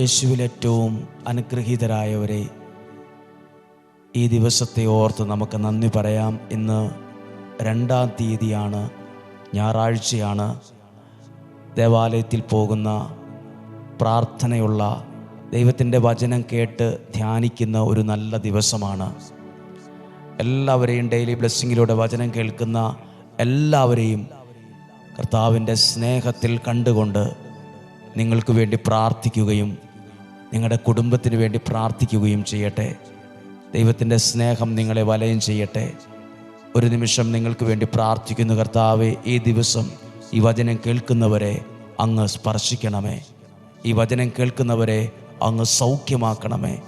യേശുവിൽ ഏറ്റവും അനുഗ്രഹീതരായവരെ ഈ ദിവസത്തെ ഓർത്ത് നമുക്ക് നന്ദി പറയാം. ഇന്ന് രണ്ടാം തീയതിയാണ് ഞായറാഴ്ചയാണ് ദേവാലയത്തിൽ പോകുന്ന പ്രാർത്ഥനയുള്ള ദൈവത്തിന്റെ വചനം കേട്ട് ധ്യാനിക്കുന്ന ഒരു നല്ല ദിവസമാണ്. എല്ലാവരെയും ഡെയിലി ബ്ലെസ്സിങ്ങിലൂടെ വചനം കേൾക്കുന്ന എല്ലാവരെയും കർത്താവിന്റെ സ്നേഹത്തിൽ കണ്ടുകൊണ്ട് നിങ്ങൾക്ക് വേണ്ടി പ്രാർത്ഥിക്കുകയും നിങ്ങളുടെ കുടുംബത്തിന് വേണ്ടി പ്രാർത്ഥിക്കുകയും ചെയ്യട്ടെ. ദൈവത്തിന്റെ സ്നേഹം നിങ്ങളെ വലയം ചെയ്യട്ടെ. ഒരു നിമിഷം നിങ്ങൾക്ക് വേണ്ടി പ്രാർത്ഥിക്കുന്നു കർത്താവെ ഈ ദിവസം ഈ വചനം കേൾക്കുന്നവരെ അങ്ങ് സ്പർശിക്കണമേ. ഈ വചനം കേൾക്കുന്നവരെ അങ്ങ് സൗഖ്യമാക്കണമേ.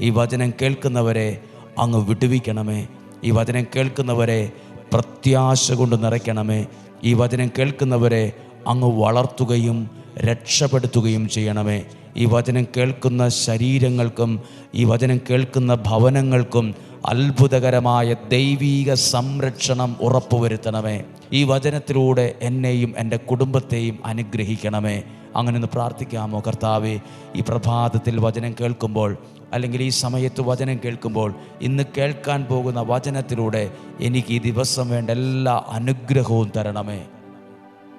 ഈ വചനം കേൾക്കുന്നവരെ അങ്ങ് വിടുവിക്കണമേ. ഈ വചനം കേൾക്കുന്നവരെ പ്രത്യാശ കൊണ്ട് നിറയ്ക്കണമേ. ഈ വചനം കേൾക്കുന്നവരെ അങ്ങ് വളർത്തുകയും രക്ഷപ്പെടുത്തുകയും ചെയ്യണമേ. ഈ വചനം കേൾക്കുന്ന ശരീരങ്ങൾക്കും ഈ വചനം കേൾക്കുന്ന ഭവനങ്ങൾക്കും അത്ഭുതകരമായ ദൈവീക സംരക്ഷണം ഉറപ്പുവരുത്തണമേ. ഈ വചനത്തിലൂടെ എന്നെയും എന്റെ കുടുംബത്തെയും അനുഗ്രഹിക്കണമേ. അങ്ങനെ ഒന്ന് പ്രാർത്ഥിക്കാമോ കർത്താവെ? ഈ പ്രഭാതത്തിൽ വചനം കേൾക്കുമ്പോൾ അല്ലെങ്കിൽ ഈ സമയത്ത് വചനം കേൾക്കുമ്പോൾ ഇന്ന് കേൾക്കാൻ പോകുന്ന വചനത്തിലൂടെ എനിക്ക് ഈ ദിവസം വേണ്ട എല്ലാ അനുഗ്രഹവും തരണമേ.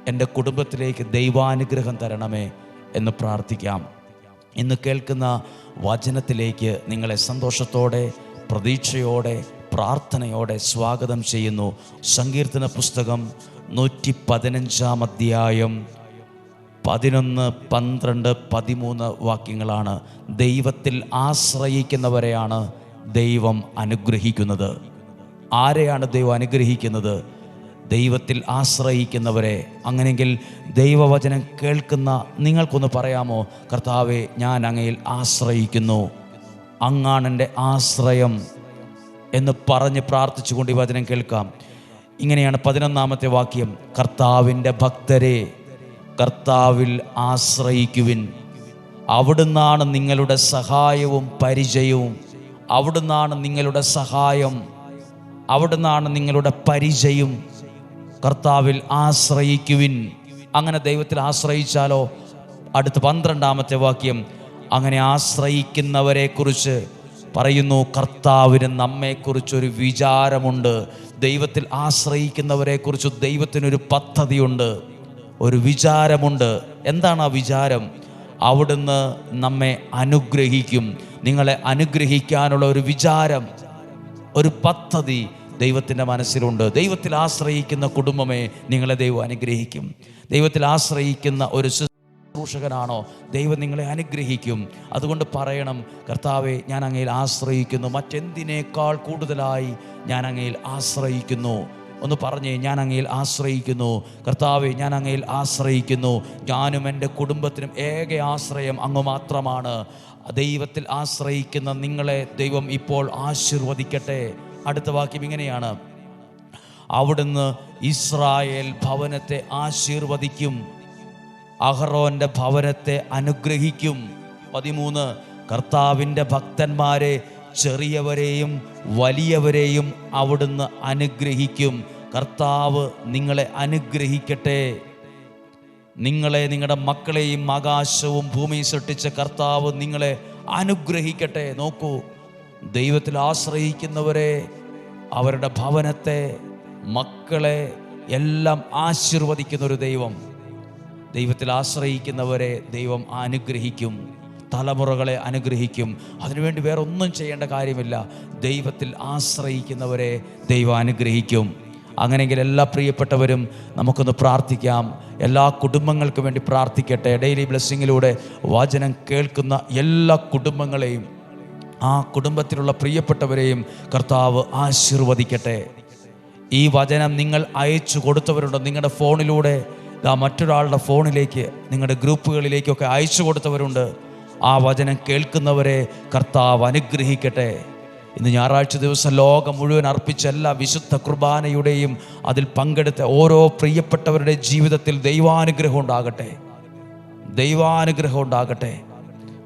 എന്റെ കുടുംബത്തിലേക്ക് ദൈവാനുഗ്രഹം തരണമേ എന്ന് പ്രാർത്ഥിക്കാം. ഇന്ന് കേൾക്കുന്ന വചനത്തിലേക്ക് നിങ്ങളെ സന്തോഷത്തോടെ പ്രതീക്ഷയോടെ പ്രാർത്ഥനയോടെ സ്വാഗതം ചെയ്യുന്നു. സങ്കീർത്തന പുസ്തകം നൂറ്റി പതിനഞ്ചാം അധ്യായം. പതിനൊന്ന് പന്ത്രണ്ട് പതിമൂന്ന് വാക്യങ്ങളാണ്. ദൈവത്തിൽ ആശ്രയിക്കുന്നവരെയാണ് ദൈവം അനുഗ്രഹിക്കുന്നത്. ആരെയാണ് ദൈവം അനുഗ്രഹിക്കുന്നത്? ദൈവത്തിൽ ആശ്രയിക്കുന്നവരെ. അങ്ങനെങ്കിൽ ദൈവവചനം കേൾക്കുന്ന നിങ്ങൾക്കൊന്ന് പറയാമോ? കർത്താവെ ഞാൻ അങ്ങയിൽ ആശ്രയിക്കുന്നു. അങ്ങാണെന്റെ ആശ്രയം എന്ന് പറഞ്ഞ് പ്രാർത്ഥിച്ചുകൊണ്ട് ഈ വചനം കേൾക്കാം. ഇങ്ങനെയാണ് പതിനൊന്നാമത്തെ വാക്യം. കർത്താവിന്റെ ഭക്തരെ കർത്താവിൽ ആശ്രയിക്കുവിൻ. അവിടുന്നാണ് നിങ്ങളുടെ സഹായവും പരിചയവും. അവിടുന്നാണ് നിങ്ങളുടെ സഹായം. അവിടുന്നാണ് നിങ്ങളുടെ പരിചയം. കർത്താവിൽ ആശ്രയിക്കുവിൻ. അങ്ങനെ ദൈവത്തിൽ ആശ്രയിച്ചാലോ? അടുത്ത പന്ത്രണ്ടാമത്തെ വാക്യം. അങ്ങനെ ആശ്രയിക്കുന്നവരെ കുറിച്ച് പറയുന്നു കർത്താവിന് നമ്മെക്കുറിച്ചൊരു വിചാരമുണ്ട്. ദൈവത്തിൽ ആശ്രയിക്കുന്നവരെ കുറിച്ച് ദൈവത്തിനൊരു പദ്ധതിയുണ്ട്. ഒരു വിചാരമുണ്ട്. എന്താണ് ആ വിചാരം? അവിടുന്ന് നമ്മെ അനുഗ്രഹിക്കും. നിങ്ങളെ അനുഗ്രഹിക്കാനുള്ള ഒരു വിചാരം ഒരു പദ്ധതി ദൈവത്തിന്റെ മനസ്സിലുണ്ട്. ദൈവത്തിൽ ആശ്രയിക്കുന്ന കുടുംബമേ നിങ്ങളെ ദൈവം അനുഗ്രഹിക്കും. ദൈവത്തിൽ ആശ്രയിക്കുന്ന ഒരു ശുശ്രൂഷകനാണോ ദൈവം നിങ്ങളെ അനുഗ്രഹിക്കും. അതുകൊണ്ട് പറയണം കർത്താവെ ഞാൻ അങ്ങയിൽ ആശ്രയിക്കുന്നു. മറ്റെന്തിനേക്കാൾ കൂടുതലായി ഞാൻ അങ്ങയിൽ ആശ്രയിക്കുന്നു? ഒന്ന് പറഞ്ഞേ ഞാൻ അങ്ങയിൽ ആശ്രയിക്കുന്നു. കർത്താവെ ഞാൻ അങ്ങയിൽ ആശ്രയിക്കുന്നു. ഞാനും എന്റെ കുടുംബത്തിനും ഏക ആശ്രയം അങ്ങ് മാത്രമാണ്. ദൈവത്തിൽ ആശ്രയിക്കുന്ന നിങ്ങളെ ദൈവം ഇപ്പോൾ ആശീർവദിക്കട്ടെ. അടുത്ത വാക്യം ഇങ്ങനെയാണ്. അവിടുന്ന് ഇസ്രായേൽ ഭവനത്തെ ആശീർവദിക്കും. അഹറോന്റെ ഭവനത്തെ അനുഗ്രഹിക്കും. പതിമൂന്ന് കർത്താവിന്റെ ഭക്തന്മാരെ ചെറിയവരെയും വലിയവരെയും അവിടുന്ന് അനുഗ്രഹിക്കും. കർത്താവ് നിങ്ങളെ അനുഗ്രഹിക്കട്ടെ. നിങ്ങളെ നിങ്ങളുടെ മക്കളെയും ആകാശവും ഭൂമിയും സൃഷ്ടിച്ച കർത്താവ് നിങ്ങളെ അനുഗ്രഹിക്കട്ടെ. നോക്കൂ ദൈവത്തിൽ ആശ്രയിക്കുന്നവരെ അവരുടെ ഭവനത്തെ മക്കളെ എല്ലാം ആശീർവദിക്കുന്ന ഒരു ദൈവം. ദൈവത്തിൽ ആശ്രയിക്കുന്നവരെ ദൈവം അനുഗ്രഹിക്കും തലമുറകളെ അനുഗ്രഹിക്കും. അതിനുവേണ്ടി വേറെ ഒന്നും ചെയ്യേണ്ട കാര്യമില്ല. ദൈവത്തിൽ ആശ്രയിക്കുന്നവരെ ദൈവം അനുഗ്രഹിക്കും. അങ്ങനെയെങ്കിൽ എല്ലാ പ്രിയപ്പെട്ടവരും നമുക്കൊന്ന് പ്രാർത്ഥിക്കാം. എല്ലാ കുടുംബങ്ങൾക്കും വേണ്ടി പ്രാർത്ഥിക്കട്ടെ. ഡെയിലി ബ്ലെസ്സിങ്ങിലൂടെ വചനം കേൾക്കുന്ന എല്ലാ കുടുംബങ്ങളെയും ആ കുടുംബത്തിലുള്ള പ്രിയപ്പെട്ടവരെയും കർത്താവ് ആശീർവദിക്കട്ടെ. ഈ വചനം നിങ്ങൾ അയച്ചു കൊടുത്തവരുണ്ട്? നിങ്ങളുടെ ഫോണിലൂടെ ആ മറ്റൊരാളുടെ ഫോണിലേക്ക് നിങ്ങളുടെ ഗ്രൂപ്പുകളിലേക്കൊക്കെ അയച്ചു കൊടുത്തവരുണ്ട്. ആ വചനം കേൾക്കുന്നവരെ കർത്താവ് അനുഗ്രഹിക്കട്ടെ. ഇന്ന് ഞായറാഴ്ച ദിവസം ലോകം മുഴുവൻ അർപ്പിച്ച എല്ലാ വിശുദ്ധ കുർബാനയുടെയും അതിൽ പങ്കെടുത്ത ഓരോ പ്രിയപ്പെട്ടവരുടെ ജീവിതത്തിൽ ദൈവാനുഗ്രഹം ഉണ്ടാകട്ടെ. ദൈവാനുഗ്രഹം ഉണ്ടാകട്ടെ.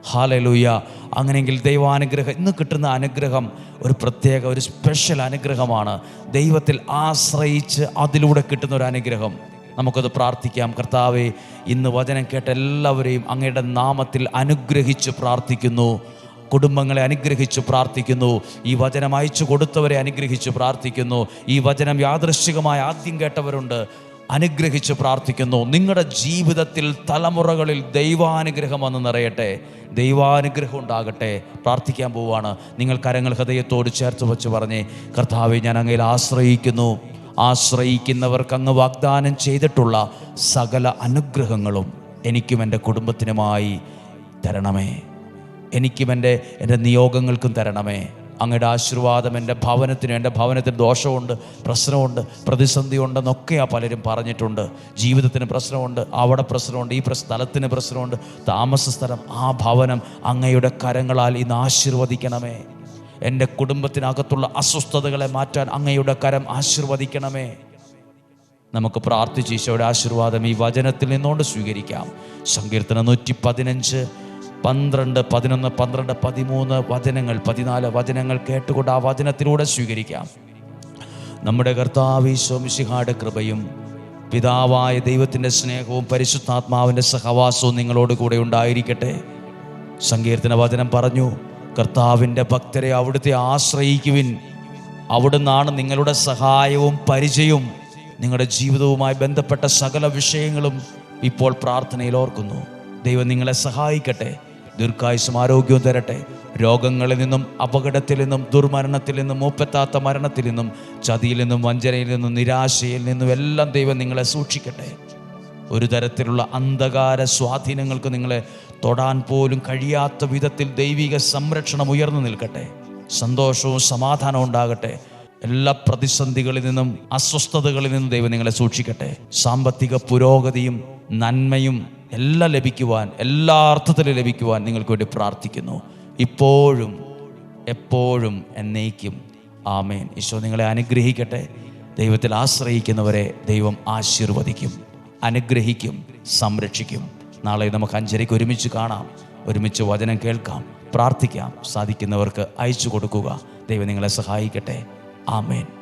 ഹാലലൂയ. അങ്ങനെയെങ്കിൽ ദൈവാനുഗ്രഹം ഇന്ന് കിട്ടുന്ന അനുഗ്രഹം ഒരു പ്രത്യേക ഒരു സ്പെഷ്യൽ അനുഗ്രഹമാണ്. ദൈവത്തിൽ ആശ്രയിച്ച് അതിലൂടെ കിട്ടുന്ന ഒരു അനുഗ്രഹം. നമുക്കത് പ്രാർത്ഥിക്കാം. കർത്താവെ ഇന്ന് വചനം കേട്ട എല്ലാവരെയും അങ്ങയുടെ നാമത്തിൽ അനുഗ്രഹിച്ച് പ്രാർത്ഥിക്കുന്നു. കുടുംബങ്ങളെ അനുഗ്രഹിച്ച് പ്രാർത്ഥിക്കുന്നു. ഈ വചനം അയച്ചു കൊടുത്തവരെ അനുഗ്രഹിച്ച് പ്രാർത്ഥിക്കുന്നു. ഈ വചനം യാദൃശ്ചികമായി ആദ്യം കേട്ടവരുണ്ട്. അനുഗ്രഹിച്ച് പ്രാർത്ഥിക്കുന്നു. നിങ്ങളുടെ ജീവിതത്തിൽ തലമുറകളിൽ ദൈവാനുഗ്രഹം വന്ന് നിറയട്ടെ. ദൈവാനുഗ്രഹം ഉണ്ടാകട്ടെ. പ്രാർത്ഥിക്കാൻ പോവാണ്. നിങ്ങൾ കരങ്ങൾ ഹൃദയത്തോട് ചേർത്ത് വെച്ച് പറഞ്ഞേ കർത്താവെ ഞാൻ അങ്ങയിൽ ആശ്രയിക്കുന്നു. ആശ്രയിക്കുന്നവർക്ക് അങ്ങ് വാഗ്ദാനം ചെയ്തിട്ടുള്ള സകല അനുഗ്രഹങ്ങളും എനിക്കും എന്റെ കുടുംബത്തിനുമായി തരണമേ. എനിക്കും എന്റെ എന്റെ നിയോഗങ്ങൾക്കും തരണമേ. അങ്ങയുടെ ആശീർവാദം എന്റെ ഭവനത്തിന് എന്റെ ഭവനത്തിന് ദോഷമുണ്ട് പ്രശ്നമുണ്ട് പ്രതിസന്ധി പ്രതിസന്ധിയുണ്ടെന്നൊക്കെയാ പലരും പറഞ്ഞിട്ടുണ്ട്. ജീവിതത്തിന് പ്രശ്നമുണ്ട് അവിടെ പ്രശ്നമുണ്ട് ഈ സ്ഥലത്തിന് പ്രശ്നമുണ്ട്. താമസ സ്ഥലം ആ ഭവനം അങ്ങയുടെ കരങ്ങളാൽ ഇന്ന് ആശീർവദിക്കണമേ. എന്റെ കുടുംബത്തിനകത്തുള്ള അസ്വസ്ഥതകളെ മാറ്റാൻ അങ്ങയുടെ കരം ആശീർവദിക്കണമേ. നമുക്ക് പ്രാർത്ഥിച്ച് ഈശോയുടെ ആശീർവാദം ഈ വചനത്തിൽ നിന്നുകൊണ്ട് സ്വീകരിക്കാം. സങ്കീർത്തനം നൂറ്റി പതിനഞ്ച് പന്ത്രണ്ട് പതിനൊന്ന് പന്ത്രണ്ട് പതിമൂന്ന് വചനങ്ങൾ പതിനാല് വചനങ്ങൾ കേട്ടുകൊണ്ട് ആ വചനത്തിലൂടെ സ്വീകരിക്കാം. നമ്മുടെ കർത്താവീശോ മിശിഹായുടെ കൃപയും പിതാവായ ദൈവത്തിന്റെ സ്നേഹവും പരിശുദ്ധാത്മാവിന്റെ സഹവാസവും നിങ്ങളോട് കൂടെ ഉണ്ടായിരിക്കട്ടെ. സങ്കീർത്തന വചനം പറഞ്ഞു കർത്താവിന്റെ ഭക്തരെ അവിടുത്തെ ആശ്രയിക്കുവിൻ. അവിടുന്നാണ് നിങ്ങളുടെ സഹായവും പരിചയവും. നിങ്ങളുടെ ജീവിതവുമായി ബന്ധപ്പെട്ട സകല വിഷയങ്ങളും ഇപ്പോൾ പ്രാർത്ഥനയിൽ ഓർക്കുന്നു. ദൈവം നിങ്ങളെ സഹായിക്കട്ടെ. ദീർഘായുസും ആരോഗ്യവും തരട്ടെ. രോഗങ്ങളിൽ നിന്നും അപകടത്തിൽ നിന്നും ദുർമരണത്തിൽ നിന്നും മൂപ്പത്താത്ത മരണത്തിൽ നിന്നും ചതിയിൽ നിന്നും വഞ്ചനയിൽ നിന്നും നിരാശയിൽ നിന്നും എല്ലാം ദൈവം നിങ്ങളെ സൂക്ഷിക്കട്ടെ. ഒരു തരത്തിലുള്ള അന്ധകാര സ്വാധീനങ്ങൾക്ക് നിങ്ങളെ തൊടാൻ പോലും കഴിയാത്ത വിധത്തിൽ ദൈവിക സംരക്ഷണം ഉയർന്നു നിൽക്കട്ടെ. സന്തോഷവും സമാധാനവും ഉണ്ടാകട്ടെ. എല്ലാ പ്രതിസന്ധികളിൽ നിന്നും അസ്വസ്ഥതകളിൽ നിന്നും ദൈവം നിങ്ങളെ സൂക്ഷിക്കട്ടെ. സാമ്പത്തിക പുരോഗതിയും നന്മയും എല്ലാം ലഭിക്കുവാൻ എല്ലാ അർത്ഥത്തിലും ലഭിക്കുവാൻ നിങ്ങൾക്ക് വേണ്ടി പ്രാർത്ഥിക്കുന്നു. ഇപ്പോഴും എപ്പോഴും എന്നേക്കും. ആമേൻ. ഈശോ നിങ്ങളെ അനുഗ്രഹിക്കട്ടെ. ദൈവത്തിൽ ആശ്രയിക്കുന്നവരെ ദൈവം ആശീർവദിക്കും അനുഗ്രഹിക്കും സംരക്ഷിക്കും. നാളെ നമുക്ക് അഞ്ചരയ്ക്ക് ഒരുമിച്ച് കാണാം. ഒരുമിച്ച് വചനം കേൾക്കാം പ്രാർത്ഥിക്കാം. സാധിക്കുന്നവർക്ക് അയച്ചു കൊടുക്കുക. ദൈവം നിങ്ങളെ സഹായിക്കട്ടെ. ആമേൻ.